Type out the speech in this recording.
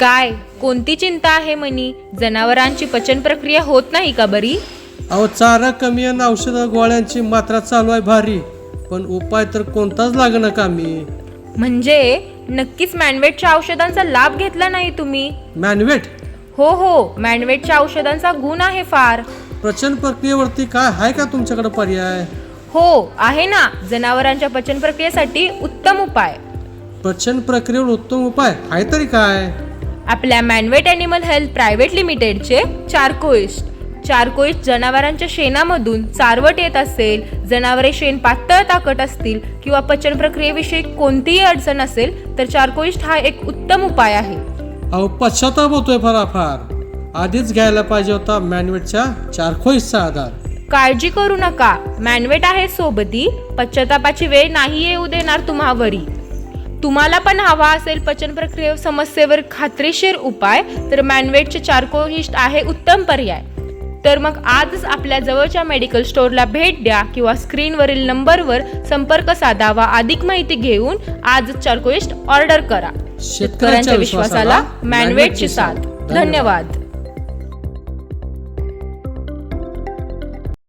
काय? कोणती चिंता आहे मनी? जनावरांची पचन प्रक्रिया होत नाही का बरी? अहो चारा कमी आणि औषधं गोळ्यांची मात्रा चालू आहे भारी. पण उपाय तर कोणताच लागणं कामी म्हणजे नक्कीच मॅनवेटच्या औषधांचा लाभ घेतला नाही तुम्ही? मॅनवेट? हो हो. मॅनवेटच्या औषधांचा गुण आहे फार. प्रचन प्रक्रियेवरती काय आहे का तुमच्याकडे पर्याय? हो आहे ना. जनावरांच्या पचन प्रक्रियेसाठी उत्तम उपाय. प्रचन प्रक्रियेवर उत्तम उपाय आहे तरी काय? आपल्या मॅनवेट ॲनिमल हेल्थ प्रायव्हेट लिमिटेडचे चारकोइस्ट. चारकोइस्ट जनावरांच्या शेणामधून चारवट येत असेल जनावरे शेण पातळ ताकट असतील किंवा पचन प्रक्रियेविषयी कोणतीही अडचण असेल तर चारकोइस्ट हा एक उत्तम उपाय आहे. अहो पश्चाताप होतोय फार आधीच घ्यायला पाहिजे होता मॅनवेटच्या चारखोईसचा आधार. काळजी करू नका. मॅनवेट आहे सोबती. पश्चातापाची वेळ नाही येऊ देणार तुम्हावरी. तुम्हाला पण हवा असेल पचन प्रक्रिये समस्येवर खात्रीशीर उपाय तर मॅनवेटचे चारकोहिस्ट आहे उत्तम पर्याय. तर मग आजच आपल्या जवळच्या मेडिकल स्टोअरला भेट द्या किंवा स्क्रीनवरील नंबरवर संपर्क साधावा अधिक माहिती घेऊन आजच चारकोइस्ट ऑर्डर करा. शेतकऱ्यांच्या विश्वासाला मॅनवेटची साथ. धन्यवाद.